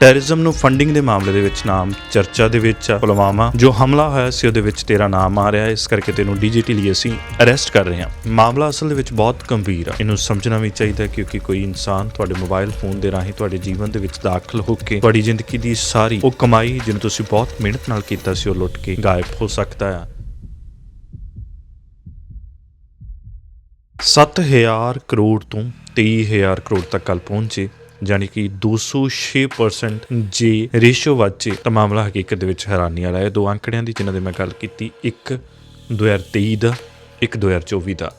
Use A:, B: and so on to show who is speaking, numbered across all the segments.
A: Terrorism ਨੂੰ funding ਦੇ ਮਾਮਲੇ ਦੇ ਵਿੱਚ ਨਾਮ, ਚਰਚਾ ਦੇ ਵਿੱਚ ਆ ਪੁਲਵਾਮਾ, ਜੋ ਹਮਲਾ ਹੋਇਆ ਸੀ ਉਹਦੇ ਵਿੱਚ ਤੇਰਾ ਨਾਮ ਆ ਰਿਹਾ ਇਸ ਕਰਕੇ ਤੈਨੂੰ ਡੀਜੀਟਲੀ ਅਸੀਂ ਅਰੈਸਟ ਕਰ ਰਹੇ ਹਾਂ। ਮਾਮਲਾ ਅਸਲ ਦੇ ਵਿੱਚ ਬਹੁਤ ਗੰਭੀਰ ਆ। ਇਹਨੂੰ ਸਮਝਣਾ ਵੀ ਚਾਹੀਦਾ ਕਿਉਂਕਿ ਕੋਈ ਇਨਸਾਨ ਤੁਹਾਡੇ ਮੋਬਾਈਲ ਫੋਨ ਦੇ ਰਾਹੀਂ ਤੁਹਾਡੇ ਜੀਵਨ ਦੇ ਵਿੱਚ ਦਾਖਲ ਹੋ ਕੇ ਤੁਹਾਡੀ ਜ਼ਿੰਦਗੀ ਦੀ ਸਾਰੀ ਉਹ ਕਮਾਈ ਜਿਹਨੂੰ ਤੁਸੀਂ ਬਹੁਤ ਮਿਹਨਤ ਨਾਲ ਕੀਤਾ ਸੀ, ਉਹ ਲੁੱਟ ਕੇ ਗਾਇਬ ਹੋ ਸਕਦਾ ਆ। 7000 ਕਰੋੜ ਤੋਂ 23000 ਕਰੋੜ ਤੱਕ ਕੱਲ ਪਹੁੰਚੇ। ਯਾਨੀ ਕਿ 206% ਜੇ ਰੇਸ਼ੋ ਵਾਚੇ ਤਾਂ ਮਾਮਲਾ ਹਕੀਕਤ ਦੇ ਵਿੱਚ ਹੈਰਾਨੀ ਵਾਲਾ ਹੈ। ਦੋ ਅੰਕੜਿਆਂ ਦੀ ਜਿਨ੍ਹਾਂ ਦੀ ਮੈਂ ਗੱਲ ਕੀਤੀ, ਇੱਕ 2023 ਦਾ, ਇੱਕ 2024 ਦਾ।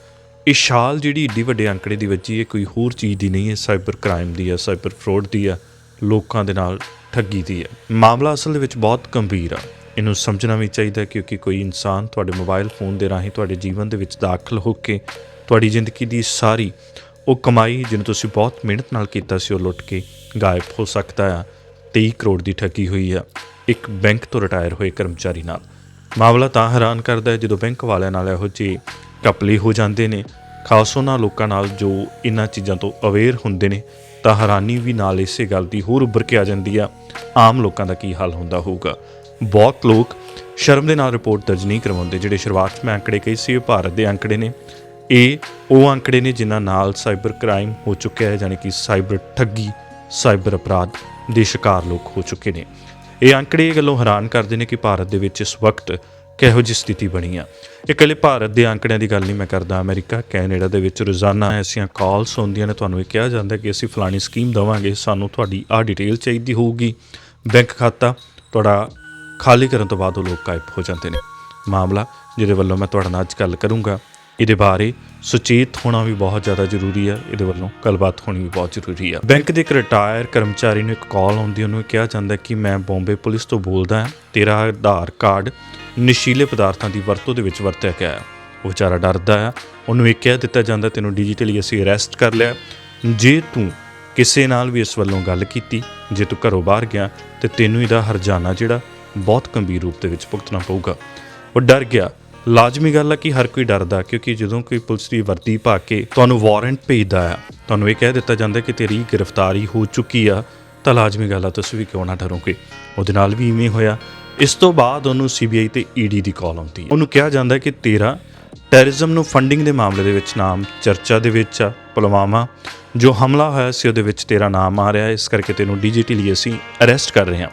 A: ਇਹ ਸ਼ਾਲ ਜਿਹੜੀ ਏਡੀ ਵੱਡੇ ਅੰਕੜੇ ਦੀ ਵੱਜੀ ਹੈ, ਕੋਈ ਹੋਰ ਚੀਜ਼ ਦੀ ਨਹੀਂ ਹੈ। ਸਾਈਬਰ ਕ੍ਰਾਈਮ ਦੀ ਹੈ, ਸਾਈਬਰ ਫਰਾਡ ਦੀ ਹੈ, ਲੋਕਾਂ ਦੇ ਨਾਲ ਠੱਗੀ ਦੀ ਹੈ। ਮਾਮਲਾ ਅਸਲ ਦੇ ਵਿੱਚ ਬਹੁਤ ਗੰਭੀਰ ਆ। ਇਹਨੂੰ ਸਮਝਣਾ ਵੀ ਚਾਹੀਦਾ ਕਿਉਂਕਿ ਕੋਈ ਇਨਸਾਨ ਤੁਹਾਡੇ ਮੋਬਾਈਲ ਫੋਨ ਦੇ ਰਾਹੀਂ ਤੁਹਾਡੇ ਜੀਵਨ ਦੇ ਵਿੱਚ ਦਾਖਲ ਹੋ ਕੇ ਤੁਹਾਡੀ ਜ਼ਿੰਦਗੀ ਦੀ ਸਾਰੀ ਉਹ ਕਮਾਈ ਜਿਹਨੂੰ ਤੁਸੀਂ ਬਹੁਤ ਮਿਹਨਤ ਨਾਲ ਕੀਤਾ ਸੀ, ਉਹ ਲੁੱਟ ਕੇ ਗਾਇਬ ਹੋ ਸਕਦਾ ਆ। 23 ਕਰੋੜ ਦੀ ਠੱਗੀ ਹੋਈ ਆ। ਇੱਕ ਬੈਂਕ ਤੋਂ ਰਿਟਾਇਰ ਹੋਏ ਕਰਮਚਾਰੀ ਨਾਲ। ਮਾਮਲਾ ਤਾਂ ਹੈਰਾਨ ਕਰਦਾ ਹੈ ਜਦੋਂ ਬੈਂਕ ਵਾਲਿਆਂ ਨਾਲ ਇਹੋ ਜਿਹੇ ਕਪਲੇ ਹੋ ਜਾਂਦੇ ਨੇ। ਖਾਸ ਉਹਨਾਂ ਲੋਕਾਂ ਨਾਲ ਜੋ ਇਹਨਾਂ ਚੀਜ਼ਾਂ ਤੋਂ ਅਵੇਅਰ ਹੁੰਦੇ ਨੇ, ਤਾਂ ਹੈਰਾਨੀ ਵੀ ਨਾਲ ਇਸੇ ਗੱਲ ਦੀ ਹੋਰ ਉੱਭਰ ਕੇ ਆ ਜਾਂਦੀ ਆ। ਆਮ ਲੋਕਾਂ ਦਾ ਕੀ ਹਾਲ ਹੁੰਦਾ ਹੋਊਗਾ? ਬਹੁਤ ਲੋਕ ਸ਼ਰਮ ਦੇ ਨਾਲ ਰਿਪੋਰਟ ਦਰਜ ਨਹੀਂ ਕਰਵਾਉਂਦੇ, ਜਿਹੜੇ ਸ਼ੁਰੂਆਤ 'ਚ ਮੈਂ ਅੰਕੜੇ ਕਹੀ ਸੀ ਇਹ ਭਾਰਤ ਦੇ ਅੰਕੜੇ ਨੇ। ਇਹ ਉਹ ਅੰਕੜੇ ਨੇ ਜਿਨ੍ਹਾਂ ਨਾਲ ਸਾਈਬਰ ਕ੍ਰਾਈਮ ਹੋ ਚੁੱਕਿਆ ਹੈ ਯਾਨੀ ਕਿ ਸਾਈਬਰ ਠੱਗੀ, ਸਾਈਬਰ ਅਪਰਾਧ ਦੇ ਸ਼ਿਕਾਰ ਲੋਕ ਹੋ ਚੁੱਕੇ ਨੇ। ਇਹ ਅੰਕੜੇ ਇਹ ਗੱਲੋਂ ਹੈਰਾਨ ਕਰਦੇ ਨੇ ਕਿ ਭਾਰਤ ਦੇ ਵਿੱਚ ਇਸ ਵਕਤ ਕਿਹੋ ਜਿਹੀ ਸਥਿਤੀ ਬਣੀ ਆ। ਇਹ ਇਕੱਲੇ ਭਾਰਤ ਦੇ ਅੰਕੜਿਆਂ ਦੀ ਗੱਲ ਨਹੀਂ ਮੈਂ ਕਰਦਾ, ਅਮਰੀਕਾ, ਕੈਨੇਡਾ ਦੇ ਵਿੱਚ ਰੋਜ਼ਾਨਾ ਐਸੀਆਂ ਕਾਲਸ ਹੁੰਦੀਆਂ ਨੇ, ਤੁਹਾਨੂੰ ਇਹ ਕਿਹਾ ਜਾਂਦਾ ਕਿ ਅਸੀਂ ਫਲਾਣੀ ਸਕੀਮ ਦਵਾਂਗੇ, ਸਾਨੂੰ ਤੁਹਾਡੀ ਆਹ ਡਿਟੇਲ ਚਾਹੀਦੀ ਹੋਊਗੀ। ਬੈਂਕ ਖਾਤਾ ਤੁਹਾਡਾ ਖਾਲੀ ਕਰਨ ਤੋਂ ਬਾਅਦ ਉਹ ਲੋਕ ਗਾਇਬ ਹੋ ਜਾਂਦੇ ਨੇ। ਮਾਮਲਾ, ਜਿਹਦੇ ਵੱਲੋਂ ਮੈਂ ਤੁਹਾਡੇ ਨਾਲ ਅੱਜ ਗੱਲ ਕਰੂੰਗਾ। ਇਹਦੇ ਬਾਰੇ ਸੁਚੇਤ ਹੋਣਾ ਵੀ ਬਹੁਤ ਜ਼ਿਆਦਾ ਜ਼ਰੂਰੀ ਹੈ ਇਹਦੇ ਵੱਲੋਂ ਗੱਲਬਾਤ ਹੋਣੀ ਵੀ ਬਹੁਤ ਜ਼ਰੂਰੀ ਹੈ ਬੈਂਕ ਦੇ ਇੱਕ ਰਿਟਾਇਰ ਕਰਮਚਾਰੀ ਨੂੰ ਇੱਕ ਕਾਲ ਆਉਂਦੀ ਉਹਨੂੰ ਕਿਹਾ ਜਾਂਦਾ ਕਿ ਮੈਂ ਬੰਬੇ ਪੁਲਿਸ ਤੋਂ ਬੋਲਦਾ ਹਾਂ, ਤੇਰਾ ਆਧਾਰ ਕਾਰਡ ਨਸ਼ੀਲੇ ਪਦਾਰਥਾਂ ਦੀ ਵਰਤੋਂ ਦੇ ਵਿੱਚ ਵਰਤਿਆ ਗਿਆ ਹੈ। ਉਹ ਵਿਚਾਰਾ ਡਰਦਾ ਆ, ਉਹਨੂੰ ਇਹ ਕਹਿ ਦਿੱਤਾ ਜਾਂਦਾ, ਤੈਨੂੰ ਡਿਜੀਟਲੀ ਅਸੀਂ ਅਰੈਸਟ ਕਰ ਲਿਆ ਜੇ ਤੂੰ ਕਿਸੇ ਨਾਲ ਵੀ ਇਸ ਵੱਲੋਂ ਗੱਲ ਕੀਤੀ, ਜੇ ਤੂੰ ਘਰੋਂ ਬਾਹਰ ਗਿਆ, ਤੇ ਤੈਨੂੰ ਇਹਦਾ ਹਰਜਾਨਾ ਜਿਹੜਾ ਬਹੁਤ ਗੰਭੀਰ ਰੂਪ ਦੇ ਵਿੱਚ ਭੁਗਤਣਾ ਪਊਗਾ। ਉਹ ਡਰ ਗਿਆ। ਲਾਜ਼ਮੀ ਗੱਲ ਆ ਕਿ ਹਰ ਕੋਈ ਡਰਦਾ, ਕਿਉਂਕਿ ਜਦੋਂ ਕੋਈ ਪੁਲਿਸ ਦੀ ਵਰਦੀ ਪਾ ਕੇ ਤੁਹਾਨੂੰ ਵਾਰੰਟ ਭੇਜਦਾ ਆ, ਤੁਹਾਨੂੰ ਇਹ ਕਹਿ ਦਿੱਤਾ ਜਾਂਦਾ ਕਿ ਤੇਰੀ ਗ੍ਰਿਫਤਾਰੀ ਹੋ ਚੁੱਕੀ ਆ, ਤਾਂ ਲਾਜ਼ਮੀ ਗੱਲ ਆ, ਤੁਸੀਂ ਵੀ ਕਿਉਂ ਨਾ ਡਰੋਗੇ ਉਹਦੇ ਨਾਲ ਵੀ ਇਵੇਂ ਹੋਇਆ। ਇਸ ਤੋਂ ਬਾਅਦ ਉਹਨੂੰ ਸੀਬੀਆਈ ਤੇ ਈਡੀ ਦੀ ਕਾਲ ਆਉਂਦੀ ਹੈ ਉਹਨੂੰ ਕਿਹਾ ਜਾਂਦਾ ਕਿ ਤੇਰਾ ਟੈਰਰਿਜ਼ਮ ਨੂੰ ਫੰਡਿੰਗ ਦੇ ਮਾਮਲੇ ਦੇ ਵਿੱਚ ਨਾਮ, ਚਰਚਾ ਦੇ ਵਿੱਚ ਆ, ਪੁਲਵਾਮਾ, ਜੋ ਹਮਲਾ ਹੋਇਆ ਸੀ ਉਹਦੇ ਵਿੱਚ ਤੇਰਾ ਨਾਮ ਆ ਰਿਹਾ, ਇਸ ਕਰਕੇ ਤੈਨੂੰ ਡਿਜੀਟਲੀ ਅਸੀਂ ਅਰੈਸਟ ਕਰ ਰਹੇ ਹਾਂ।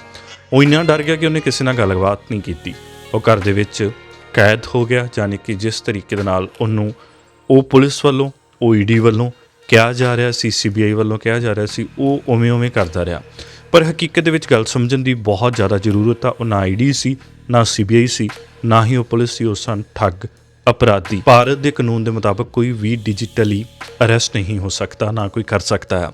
A: ਉਹ ਇੰਨਾ ਡਰ ਗਿਆ ਕਿ ਉਹਨੇ ਕਿਸੇ ਨਾਲ ਗੱਲਬਾਤ ਨਹੀਂ ਕੀਤੀ। ਉਹ ਘਰ ਦੇ ਵਿੱਚ ਕੈਦ ਹੋ ਗਿਆ ਯਾਨੀ ਕਿ ਜਿਸ ਤਰੀਕੇ ਦੇ ਨਾਲ ਉਹਨੂੰ, ਉਹ ਪੁਲਿਸ ਵੱਲੋਂ, ਉਹ ਈਡੀ ਵੱਲੋਂ ਕਿਹਾ ਜਾ ਰਿਹਾ ਸੀ ਸੀਬੀਆਈ ਵੱਲੋਂ ਕਿਹਾ ਜਾ ਰਿਹਾ ਸੀ, ਉਹ ਉਵੇਂ ਉਵੇਂ ਕਰਦਾ ਰਿਹਾ। ਪਰ ਹਕੀਕਤ ਦੇ ਵਿੱਚ ਗੱਲ ਸਮਝਣ ਦੀ ਬਹੁਤ ਜ਼ਿਆਦਾ ਜ਼ਰੂਰਤ ਆ, ਉਹ ਨਾ ਈਡੀ ਸੀ, ਨਾ ਸੀਬੀਆਈ ਸੀ, ਨਾ ਹੀ ਉਹ ਪੁਲਿਸ ਸੀ, ਉਹ ਸਨ ਠੱਗ। ਅਪਰਾਧੀ। ਭਾਰਤ ਦੇ ਕਾਨੂੰਨ ਦੇ ਮੁਤਾਬਕ ਕੋਈ ਵੀ ਡਿਜੀਟਲੀ ਅਰੈਸਟ ਨਹੀਂ ਹੋ ਸਕਦਾ, ਨਾ ਕੋਈ ਕਰ ਸਕਦਾ ਹੈ।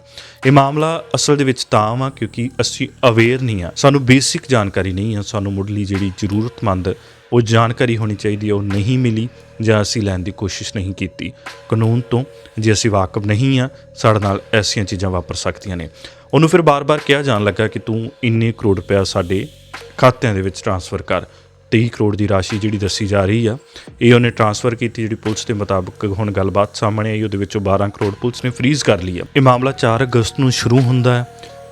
A: ਇਹ ਮਾਮਲਾ ਅਸਲ ਦੇ ਵਿੱਚ ਤਾਂ ਆ ਕਿਉਂਕਿ ਅਸੀਂ ਅਵੇਅਰ ਨਹੀਂ ਆ ਸਾਨੂੰ ਬੇਸਿਕ ਜਾਣਕਾਰੀ ਨਹੀਂ ਆ ਸਾਨੂੰ ਮੁੱਢਲੀ ਜਿਹੜੀ ਜ਼ਰੂਰਤਮੰਦ ਉਹ ਜਾਣਕਾਰੀ ਹੋਣੀ ਚਾਹੀਦੀ ਹੈ, ਉਹ ਨਹੀਂ ਮਿਲੀ ਜਾਂ ਅਸੀਂ ਲੈਣ ਦੀ ਕੋਸ਼ਿਸ਼ ਨਹੀਂ ਕੀਤੀ। ਕਾਨੂੰਨ ਤੋਂ ਜੇ ਅਸੀਂ ਵਾਕਫ ਨਹੀਂ ਆ ਸਾਡੇ ਨਾਲ ਐਸੀਆਂ ਚੀਜ਼ਾਂ ਵਾਪਰ ਸਕਦੀਆਂ ਨੇ। ਉਹਨੂੰ ਫਿਰ ਬਾਰ-ਬਾਰ ਕਿਹਾ ਜਾਣ ਲੱਗਾ ਕਿ ਤੂੰ ਇੰਨੇ ਕਰੋੜ ਰੁਪਇਆ ਸਾਡੇ ਖਾਤਿਆਂ ਦੇ ਵਿੱਚ ਟ੍ਰਾਂਸਫਰ ਕਰ। 23 ਕਰੋੜ ਦੀ ਰਾਸ਼ੀ ਜਿਹੜੀ ਦੱਸੀ ਜਾ ਰਹੀ ਆ, ਇਹ ਉਹਨੇ ਟ੍ਰਾਂਸਫਰ ਕੀਤੀ ਜਿਹੜੀ ਪੁਲਿਸ ਦੇ ਮੁਤਾਬਕ ਹੁਣ ਗੱਲਬਾਤ ਸਾਹਮਣੇ ਆਈ, ਉਹਦੇ ਵਿੱਚੋਂ 12 ਕਰੋੜ ਪੁਲਿਸ ਨੇ ਫ੍ਰੀਜ਼ ਕਰ ਲਈ ਆ। ਇਹ ਮਾਮਲਾ 4 ਅਗਸਤ ਨੂੰ ਸ਼ੁਰੂ ਹੁੰਦਾ ਹੈ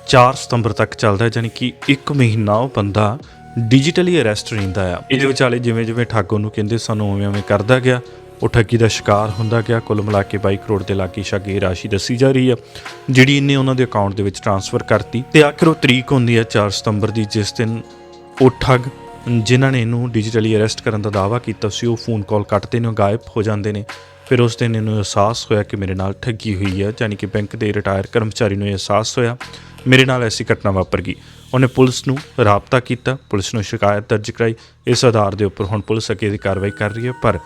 A: 4 ਸਤੰਬਰ ਤੱਕ ਚੱਲਦਾ ਹੈ ਯਾਨੀ ਕਿ 1 ਮਹੀਨਾ ਉਹ ਬੰਦਾ ਡਿਜੀਟਲੀ ਅਰੈਸਟ ਰਹਿੰਦਾ ਆ। ਇਹਦੇ ਵਿਚਾਲੇ ਜਿਵੇਂ ਜਿਵੇਂ ਠੱਗ ਉਹਨੂੰ ਕਹਿੰਦੇ ਸਾਨੂੰ ਉਵੇਂ ਉਵੇਂ ਕਰਦਾ ਗਿਆ, ਉਹ ਠੱਗੀ ਦਾ ਸ਼ਿਕਾਰ ਹੁੰਦਾ ਗਿਆ, ਕੁੱਲ ਮਿਲਾ ਕੇ 22 ਕਰੋੜ ਦੇ ਲਾਗੇ ਸ਼ਾਗੇ ਇਹ ਰਾਸ਼ੀ ਦੱਸੀ ਜਾ ਰਹੀ ਆ, ਜਿਹੜੀ ਇਹਨੇ ਉਹਨਾਂ ਦੇ ਅਕਾਊਂਟ ਦੇ ਵਿੱਚ ਟ੍ਰਾਂਸਫਰ ਕਰਤੀ। ਤੇ ਆਖਰ ਉਹ ਤਰੀਕ ਹੁੰਦੀ ਹੈ 4 ਸਤੰਬਰ ਦੀ, ਜਿਸ ਦਿਨ ਉਹ ਠੱਗ ਜਿਨ੍ਹਾਂ ਨੇ ਇਹਨੂੰ ਡਿਜੀਟਲੀ ਅਰੈਸਟ ਕਰਨ ਦਾ ਦਾਅਵਾ ਕੀਤਾ ਸੀ, ਉਹ ਫੋਨ ਕਾਲ ਕੱਟਦੇ ਨੇ, ਉਹ ਗਾਇਬ ਹੋ ਜਾਂਦੇ ਨੇ। ਫਿਰ ਉਸ ਦਿਨ ਇਹਨੂੰ ਅਹਿਸਾਸ ਹੋਇਆ ਕਿ ਮੇਰੇ ਨਾਲ ਠੱਗੀ ਹੋਈ ਹੈ, ਯਾਨੀ ਕਿ ਬੈਂਕ ਦੇ ਰਿਟਾਇਰ ਕਰਮਚਾਰੀ ਨੂੰ ਇਹ ਅਹਿਸਾਸ ਹੋਇਆ, ਮੇਰੇ ਨਾਲ ਐਸੀ ਘਟਨਾ ਵਾਪਰ ਗਈ। ਉਹਨੇ ਪੁਲਿਸ ਨੂੰ ਰਾਬਤਾ ਕੀਤਾ, ਪੁਲਿਸ ਨੂੰ ਸ਼ਿਕਾਇਤ ਦਰਜ ਕਰਾਈ। ਇਸ ਆਧਾਰ ਦੇ ਉੱਪਰ ਹੁਣ ਪੁਲਿਸ ਅੱਗੇ ਦੀ ਕਾਰਵਾਈ ਕਰ ਰਹੀ ਹੈ, ਪਰ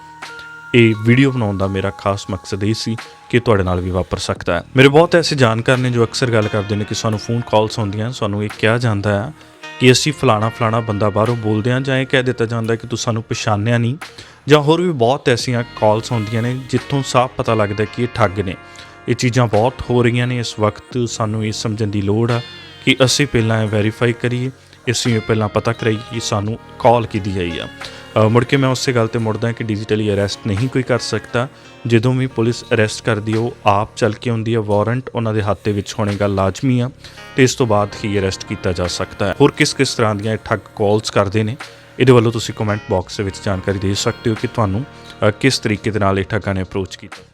A: ਇਹ ਵੀਡੀਓ ਬਣਾਉਣ ਦਾ ਮੇਰਾ ਖਾਸ ਮਕਸਦ ਇਹ ਸੀ ਕਿ ਤੁਹਾਡੇ ਨਾਲ ਵੀ ਵਾਪਰ ਸਕਦਾ ਹੈ। ਮੇਰੇ ਬਹੁਤ ਐਸੇ ਜਾਣਕਾਰ ਨੇ ਜੋ ਅਕਸਰ ਗੱਲ ਕਰਦੇ ਨੇ ਕਿ ਸਾਨੂੰ ਫੋਨ ਕਾਲਸ ਹੁੰਦੀਆਂ ਸਾਨੂੰ ਇਹ ਕਿਹਾ ਜਾਂਦਾ ਹੈ ਕਿ ਅਸੀਂ ਫਲਾਣਾ ਫਲਾਣਾ ਬੰਦਾ ਬਾਹਰੋਂ ਬੋਲਦੇ ਹਾਂ ਜਾਂ ਇਹ ਕਹਿ ਦਿੱਤਾ ਜਾਂਦਾ ਕਿ ਤੂੰ ਸਾਨੂੰ ਪਛਾਣਿਆ ਨਹੀਂ, ਜਾਂ ਹੋਰ ਵੀ ਬਹੁਤ ਐਸੀਆਂ ਕਾਲਸ ਆਉਂਦੀਆਂ ਨੇ ਜਿੱਥੋਂ ਸਾਫ਼ ਪਤਾ ਲੱਗਦਾ ਕਿ ਇਹ ਠੱਗ ਨੇ। ਇਹ ਚੀਜ਼ਾਂ ਬਹੁਤ ਹੋ ਰਹੀਆਂ ਨੇ, ਇਸ ਵਕਤ ਸਾਨੂੰ ਇਹ ਸਮਝਣ ਦੀ ਲੋੜ ਆ ਕਿ ਅਸੀਂ ਪਹਿਲਾਂ ਇਹ ਵੈਰੀਫਾਈ ਕਰੀਏ ਅਸੀਂ ਇਹ ਪਹਿਲਾਂ ਪਤਾ ਕਰਾਈਏ ਕਿ ਸਾਨੂੰ ਕਾਲ ਕਿਹਦੀ ਆਈ ਆ। ਮੁੜ ਕੇ ਮੈਂ ਉਸੇ ਗੱਲ ਤੇ ਮੁੜਦਾ ਕਿ ਡਿਜੀਟਲੀ ਅਰੈਸਟ ਨਹੀਂ ਕੋਈ ਕਰ ਸਕਦਾ। ਜਦੋਂ ਵੀ ਪੁਲਿਸ ਅਰੈਸਟ ਕਰਦੀ ਹੈ ਉਹ ਆਪ ਚੱਲ ਕੇ ਆਉਂਦੀ ਹੈ ਵਾਰੰਟ ਉਹਨਾਂ ਦੇ ਹੱਥ ਦੇ ਵਿੱਚ ਹੋਣੇ ਗੱਲ ਲਾਜ਼ਮੀ ਆ, ਤੇ ਇਸ ਤੋਂ ਬਾਅਦ ਹੀ ਅਰੈਸਟ ਕੀਤਾ ਜਾ ਸਕਦਾ ਹੈ। ਹੋਰ ਕਿਸ ਕਿਸ ਤਰ੍ਹਾਂ ਦੀਆਂ ਇਹ ਠੱਗ ਕਾਲਸ ਕਰਦੇ ਨੇ, ਇਹਦੇ ਵੱਲੋਂ ਤੁਸੀਂ ਕਮੈਂਟ ਬਾਕਸ ਦੇ ਵਿੱਚ ਜਾਣਕਾਰੀ ਦੇ ਸਕਦੇ ਹੋ ਕਿ ਤੁਹਾਨੂੰ ਕਿਸ ਤਰੀਕੇ ਦੇ ਨਾਲ ਇਹ ਠੱਗਾਂ ਨੇ ਅਪਰੋਚ ਕੀਤਾ।